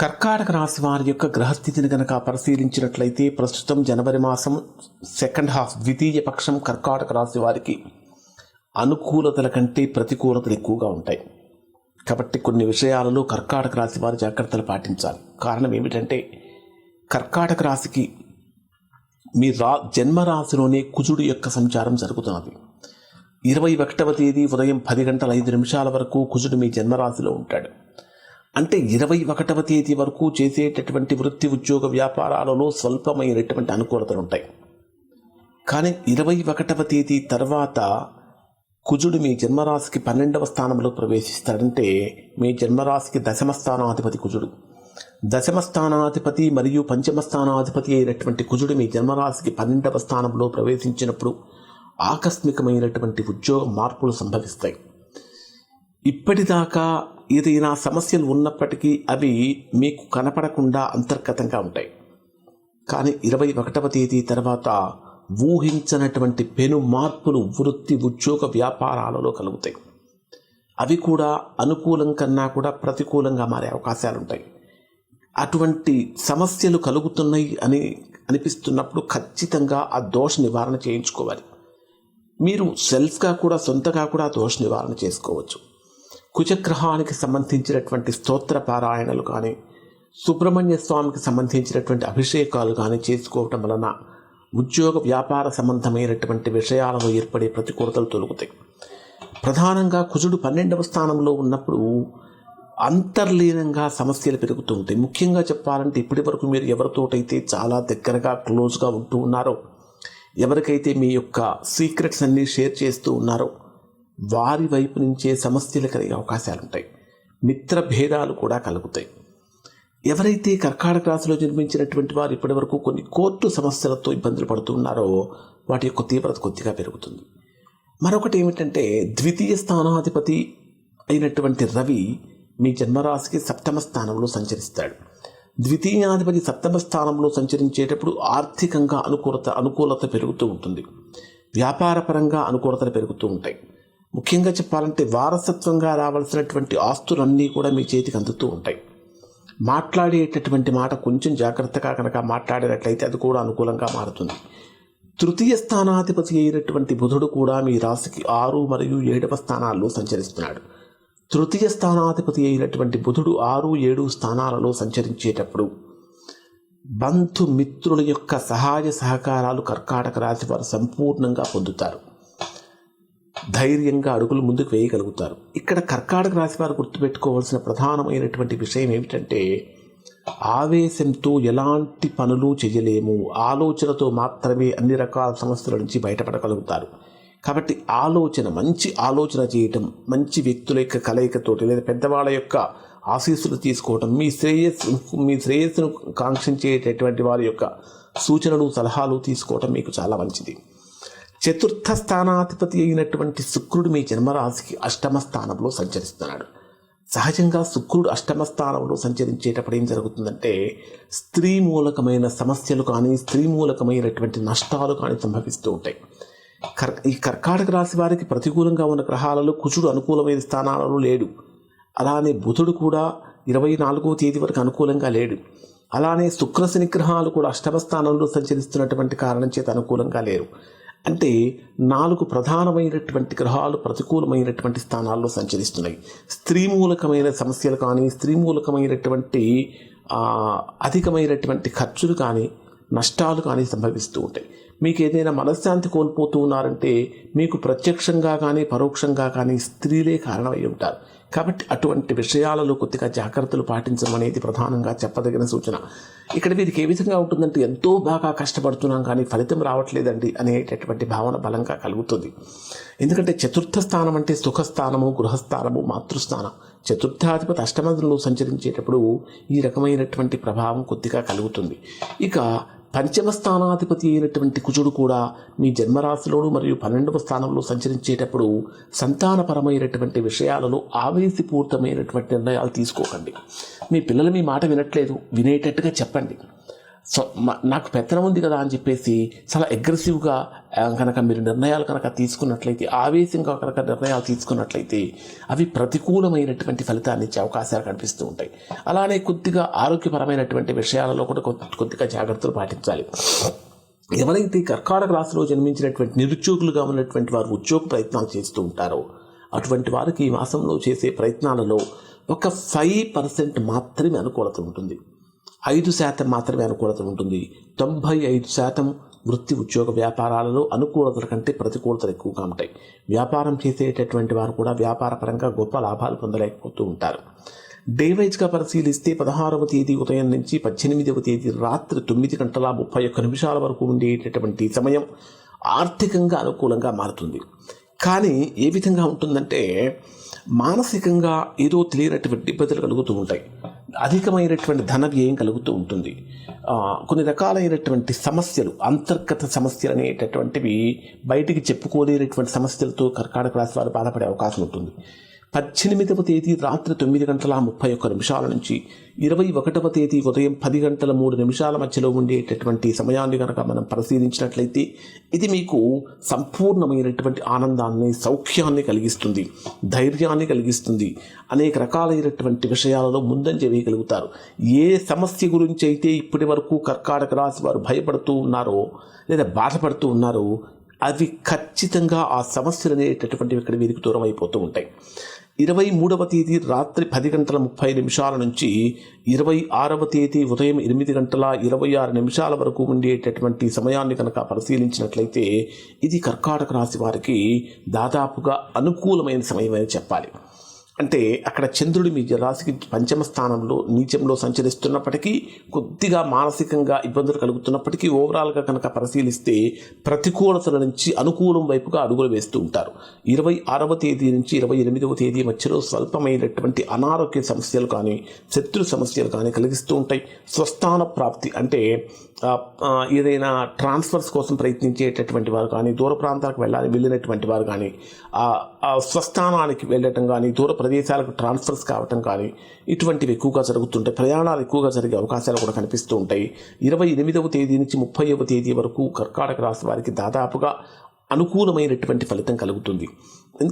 కర్కాటక రాశి వారి యొక్క గ్రహస్థితిని గనక పరిశీలించినట్లయితే ప్రస్తుతం జనవరి మాసం సెకండ్ హాఫ్ ద్వితీయ పక్షం కర్కాటక రాశి వారికి అనుకూలతల కంటే ప్రతికూలతలు ఎక్కువగా ఉంటాయి. కాబట్టి కొన్ని విషయాలలో కర్కాటక రాశి వారు జాగ్రత్తలు పాటించాలి. కారణం ఏమిటంటే కర్కాటక రాశికి మీ రా జన్మరాశిలోనే కుజుడు యొక్క సంచారం జరుగుతున్నది. ఇరవై ఒకటవ తేదీ ఉదయం పది గంటల ఐదు నిమిషాల వరకు కుజుడు మీ జన్మరాశిలో ఉంటాడు. అంటే ఇరవై ఒకటవ తేదీ వరకు చేసేటటువంటి వృత్తి ఉద్యోగ వ్యాపారాలలో స్వల్పమైనటువంటి అనుకూలతలు ఉంటాయి. కానీ ఇరవై ఒకటవ తేదీ తర్వాత కుజుడు మీ జన్మరాశికి పన్నెండవ స్థానంలో ప్రవేశిస్తాడంటే మీ జన్మరాశికి దశమ స్థానాధిపతి కుజుడు. దశమ స్థానాధిపతి మరియు పంచమ స్థానాధిపతి అయినటువంటి కుజుడు మీ జన్మరాశికి పన్నెండవ స్థానంలో ప్రవేశించినప్పుడు ఆకస్మికమైనటువంటి ఉద్యోగ మార్పులు సంభవిస్తాయి. ఇప్పటిదాకా ఏదైనా సమస్యలు ఉన్నప్పటికీ అవి మీకు కనపడకుండా అంతర్గతంగా ఉంటాయి. కానీ ఇరవై ఒకటవ తేదీ తర్వాత ఊహించనటువంటి పెను మార్పులు వృత్తి ఉద్యోగ వ్యాపారాలలో కలుగుతాయి. అవి కూడా అనుకూలం కన్నా కూడా ప్రతికూలంగా మారే అవకాశాలు ఉంటాయి అటువంటి సమస్యలు కలుగుతున్నాయి అని అనిపిస్తున్నప్పుడు ఖచ్చితంగా ఆ దోష నివారణ చేయించుకోవాలి. మీరు సెల్ఫ్గా కూడా సొంతగా కూడా దోష నివారణ చేసుకోవచ్చు. కుజగ్రహానికి సంబంధించినటువంటి స్తోత్ర పారాయణలు కానీ సుబ్రహ్మణ్య స్వామికి సంబంధించినటువంటి అభిషేకాలు కానీ చేసుకోవటం వలన ఉద్యోగ వ్యాపార సంబంధమైనటువంటి విషయాలలో ఏర్పడే ప్రతికూలతలు తొలుగుతాయి. ప్రధానంగా కుజుడు పన్నెండవ స్థానంలో ఉన్నప్పుడు అంతర్లీనంగా సమస్యలు పెరుగుతూ ఉంటాయి. ముఖ్యంగా చెప్పాలంటే ఇప్పటి వరకు మీరు ఎవరితోటైతే చాలా దగ్గరగా క్లోజ్గా ఉంటూ ఉన్నారో ఎవరికైతే మీ యొక్క సీక్రెట్స్ అన్నీ షేర్ చేస్తూ ఉన్నారో వారి వైపు నుంచే సమస్యలు కలిగే అవకాశాలు ఉంటాయి మిత్ర భేదాలు కూడా కలుగుతాయి. ఎవరైతే కర్కాటక రాశిలో జన్మించినటువంటి వారు ఇప్పటివరకు కొన్ని కోర్టు సమస్యలతో ఇబ్బందులు పడుతున్నారో వాటి యొక్క తీవ్రత కొద్దిగా పెరుగుతుంది. మరొకటి ఏమిటంటే ద్వితీయ స్థానాధిపతి అయినటువంటి రవి మీ జన్మరాశికి సప్తమ స్థానంలో సంచరిస్తాడు. ద్వితీయాధిపతి సప్తమ స్థానంలో సంచరించేటప్పుడు ఆర్థికంగా అనుకూలత అనుకూలత పెరుగుతూ ఉంటుంది. వ్యాపారపరంగా అనుకూలతలు పెరుగుతూ ఉంటాయి. ముఖ్యంగా చెప్పాలంటే వారసత్వంగా రావాల్సినటువంటి ఆస్తులన్నీ కూడా మీ చేతికి అందుతూ ఉంటాయి. మాట్లాడేటటువంటి మాట కొంచెం జాగ్రత్తగా కనుక మాట్లాడినట్లయితే అది కూడా అనుకూలంగా మారుతుంది. తృతీయ స్థానాధిపతి అయినటువంటి బుధుడు కూడా మీ రాశికి ఆరు మరియు ఏడవ స్థానాల్లో సంచరిస్తున్నాడు. తృతీయ స్థానాధిపతి అయినటువంటి బుధుడు ఆరు ఏడు స్థానాలలో సంచరించేటప్పుడు బంధు మిత్రుల యొక్క సహాయ సహకారాలు కర్కాటక రాశి వారు సంపూర్ణంగా పొందుతారు. ధైర్యంగా అడుగులు ముందుకు వేయగలుగుతారు. ఇక్కడ కర్కాటక రాశి వారు గుర్తుపెట్టుకోవాల్సిన ప్రధానమైనటువంటి విషయం ఏమిటంటే ఆవేశంతో ఎలాంటి పనులు చేయలేము. ఆలోచనతో మాత్రమే అన్ని రకాల సమస్యల నుంచి బయటపడగలుగుతారు. కాబట్టి ఆలోచన మంచి ఆలోచన చేయటం మంచి వ్యక్తుల యొక్క కలయికతోటి లేదా పెద్దవాళ్ళ యొక్క ఆశీస్సులు తీసుకోవటం మీ శ్రేయస్సు మీ శ్రేయస్సును కాంక్షించేటటువంటి వారి యొక్క సూచనలు సలహాలు తీసుకోవటం మీకు చాలా మంచిది. చతుర్థ స్థానాధిపతి అయినటువంటి శుక్రుడు మీ జన్మరాశికి అష్టమ స్థానంలో సంచరిస్తున్నాడు. సహజంగా శుక్రుడు అష్టమ స్థానంలో సంచరించేటప్పుడు ఏం జరుగుతుందంటే స్త్రీ మూలకమైన సమస్యలు కానీ స్త్రీ మూలకమైనటువంటి నష్టాలు కానీ సంభవిస్తూ ఉంటాయి. కర్ ఈ కర్కాటక రాశి వారికి ప్రతికూలంగా ఉన్న గ్రహాలలో కుజుడు అనుకూలమైన స్థానాలలో లేడు. అలానే బుధుడు కూడా ఇరవై నాలుగో తేదీ వరకు అనుకూలంగా లేడు. అలానే శుక్రశని గ్రహాలు కూడా అష్టమ స్థానంలో సంచరిస్తున్నటువంటి కారణం చేత అనుకూలంగా లేరు. అంటే నాలుగు ప్రధానమైనటువంటి గ్రహాలు ప్రతికూలమైనటువంటి స్థానాల్లో సంచరిస్తున్నాయి. స్త్రీ మూలకమైన సమస్యలు కానీ స్త్రీ మూలకమైనటువంటి అధికమైనటువంటి ఖర్చులు కానీ నష్టాలు కానీ సంభవిస్తూ ఉంటాయి. మీకు ఏదైనా మనశ్శాంతి కోల్పోతూ ఉన్నారంటే మీకు ప్రత్యక్షంగా కానీ పరోక్షంగా కానీ స్త్రీలే కారణమై ఉంటారు. కాబట్టి అటువంటి విషయాలలో కొద్దిగా జాగ్రత్తలు పాటించడం అనేది ప్రధానంగా చెప్పదగిన సూచన. ఇక్కడ వీరికి ఏ విధంగా ఉంటుందంటే ఎంతో బాగా కష్టపడుతున్నాం కానీ ఫలితం రావట్లేదండి అనేటటువంటి భావన బలంగా కలుగుతుంది. ఎందుకంటే చతుర్థ స్థానం అంటే సుఖస్థానము గృహస్థానము మాతృస్థానం. చతుర్థాధిపతి అష్టమంలో సంచరించేటప్పుడు ఈ రకమైనటువంటి ప్రభావం కొద్దిగా కలుగుతుంది. ఇక పంచమ స్థానాధిపతి అయినటువంటి కుజుడు కూడా మీ జన్మరాశిలోను మరియు పన్నెండవ స్థానంలో సంచరించేటప్పుడు సంతానపరమైనటువంటి విషయాలలో ఆవేశపూరితమైనటువంటి నిర్ణయాలు తీసుకోకండి. మీ పిల్లలు మీ మాట వినట్లేదు. వినేటట్టుగా చెప్పండి. సో మ- నాకు పెత్తనం ఉంది కదా అని చెప్పేసి చాలా అగ్రెసివ్గా కనుక మీరు నిర్ణయాలు కనుక తీసుకున్నట్లయితే ఆవేశంగా కనుక నిర్ణయాలు తీసుకున్నట్లయితే అవి ప్రతికూలమైనటువంటి ఫలితాన్ని ఇచ్చే అవకాశాలు కనిపిస్తూ ఉంటాయి. అలానే కొద్దిగా ఆరోగ్యపరమైనటువంటి విషయాలలో కూడా కొద్ది- కొద్దిగా జాగ్రత్తలు పాటించాలి. ఎవరైతే కర్కాటక రాశిలో జన్మించినటువంటి నిరుద్యోగులుగా ఉన్నటువంటి వారు ఉద్యోగ ప్రయత్నాలు చేస్తూ ఉంటారో అటువంటి వారికి ఈ మాసంలో చేసే ప్రయత్నాలలో ఒక ఫైవ్ పర్సెంట్ మాత్రమే అనుకూలత ఉంటుంది. ఐదు శాతం మాత్రమే అనుకూలత ఉంటుంది. తొంభై ఐదు శాతం వృత్తి ఉద్యోగ వ్యాపారాలలో అనుకూలతల కంటే ప్రతికూలతలు ఎక్కువగా ఉంటాయి. వ్యాపారం చేసేటటువంటి వారు కూడా వ్యాపారపరంగా గొప్ప లాభాలు పొందలేకపోతూ ఉంటారు. డే వైజ్గా పరిశీలిస్తే పదహారవ తేదీ ఉదయం నుంచి పద్దెనిమిదవ తేదీ రాత్రి తొమ్మిది గంటల ముప్పై ఒక్క నిమిషాల వరకు ఉండేటటువంటి సమయం ఆర్థికంగా అనుకూలంగా మారుతుంది. కానీ ఏ విధంగా ఉంటుందంటే మానసికంగా ఏదో తెలియనటువంటి ఇబ్బందులు కలుగుతూ ఉంటాయి. అధికమైనటువంటి ధన వ్యయం కలుగుతూ ఉంటుంది. కొన్ని రకాలైనటువంటి సమస్యలు అంతర్గత సమస్యలు అనేటటువంటివి బయటికి చెప్పుకోలేనటువంటి సమస్యలతో కర్కాటక రాశి వారు బాధపడే అవకాశం ఉంటుంది. పద్దెనిమిదవ తేదీ రాత్రి తొమ్మిది గంటల ముప్పై ఒక్క నిమిషాల నుంచి ఇరవై ఒకటవ తేదీ ఉదయం పది గంటల మూడు నిమిషాల మధ్యలో ఉండేటటువంటి సమయాన్ని కనుక మనం పరిశీలించినట్లయితే ఇది మీకు సంపూర్ణమైనటువంటి ఆనందాన్ని సౌఖ్యాన్ని కలిగిస్తుంది ధైర్యాన్ని కలిగిస్తుంది. అనేక రకాలైనటువంటి విషయాలలో ముందంజ వేయగలుగుతారు. ఏ సమస్య గురించి అయితే ఇప్పటి వరకు కర్కాటక రాశి వారు భయపడుతూ ఉన్నారో లేదా బాధపడుతూ ఉన్నారో అవి ఖచ్చితంగా ఆ సమస్యలు అనేటటువంటివి ఇక్కడ వీరికి దూరం అయిపోతూ ఉంటాయి. ఇరవై మూడవ తేదీ రాత్రి పది గంటల ముప్పై నిమిషాల నుంచి ఇరవై ఆరవ తేదీ ఉదయం ఎనిమిది గంటల ఇరవై ఆరు నిమిషాల వరకు ఉండేటటువంటి సమయాన్ని కనుక పరిశీలించినట్లయితే ఇది కర్కాటక రాశి వారికి దాదాపుగా అనుకూలమైన సమయం అని చెప్పాలి. అంటే అక్కడ చంద్రుడి మీ రాశికి పంచమ స్థానంలో నీచంలో సంచరిస్తున్నప్పటికీ కొద్దిగా మానసికంగా ఇబ్బందులు కలుగుతున్నప్పటికీ ఓవరాల్గా కనుక పరిశీలిస్తే ప్రతికూలతల నుంచి అనుకూలం వైపుగా అడుగులు వేస్తూ ఉంటారు. ఇరవై ఆరవ తేదీ నుంచి ఇరవై ఎనిమిదవ తేదీ మధ్యలో స్వల్పమైనటువంటి అనారోగ్య సమస్యలు కానీ శత్రు సమస్యలు కానీ కలిగిస్తూ ఉంటాయి. స్వస్థాన ప్రాప్తి అంటే ఏదైనా ట్రాన్స్ఫర్స్ కోసం ప్రయత్నించేటటువంటి వారు కానీ దూర ప్రాంతాలకు వెళ్ళాలి వెళ్ళినటువంటి వారు కానీ ఆ స్వస్థానానికి వెళ్ళటం కానీ దూర ప్రదేశాలకు ట్రాన్స్ఫర్స్ కావటం కానీ ఇటువంటివి ఎక్కువగా జరుగుతుంటాయి. ప్రయాణాలు ఎక్కువగా జరిగే అవకాశాలు కూడా కనిపిస్తూ ఉంటాయి. ఇరవై ఎనిమిదవ తేదీ నుంచి ముప్పైవ తేదీ వరకు కర్కాటక రాశి వారికి దాదాపుగా అనుకూలమైనటువంటి ఫలితం కలుగుతుంది.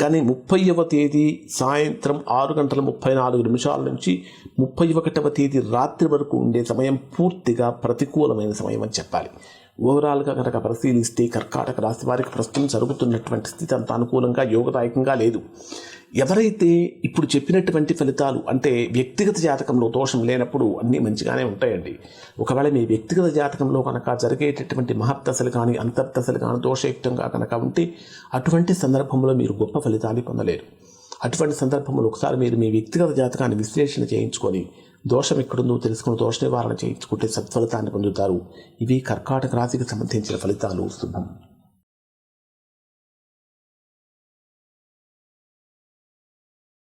కానీ ముప్పైవ తేదీ సాయంత్రం ఆరు గంటల ముప్పై నాలుగు నిమిషాల నుంచి ముప్పై ఒకటవ తేదీ రాత్రి వరకు ఉండే సమయం పూర్తిగా ప్రతికూలమైన సమయం అని చెప్పాలి. ఓవరాల్గా కనుక పరిశీలిస్తే కర్కాటక రాశి వారికి ప్రస్తుతం జరుగుతున్నటువంటి స్థితి అంత అనుకూలంగా యోగదాయకంగా లేదు. ఎవరైతే ఇప్పుడు చెప్పినటువంటి ఫలితాలు అంటే వ్యక్తిగత జాతకంలో దోషం లేనప్పుడు అన్నీ మంచిగానే ఉంటాయండి. ఒకవేళ మీ వ్యక్తిగత జాతకంలో కనుక జరిగేటటువంటి మహత్తశలు కానీ అంతర్దశలు కానీ దోషయుక్తంగా కనుక ఉంటే అటువంటి సందర్భంలో మీరు గొప్ప ఫలితాన్ని పొందలేరు. అటువంటి సందర్భంలో ఒకసారి మీరు మీ వ్యక్తిగత జాతకాన్ని విశ్లేషణ చేయించుకొని దోషం ఎక్కడుందో తెలుసుకుని దోష నివారణ చేయించుకుంటే సత్ఫలితాన్ని పొందుతారు. ఇవి కర్కాటక రాశికి సంబంధించిన ఫలితాలు. శుభం.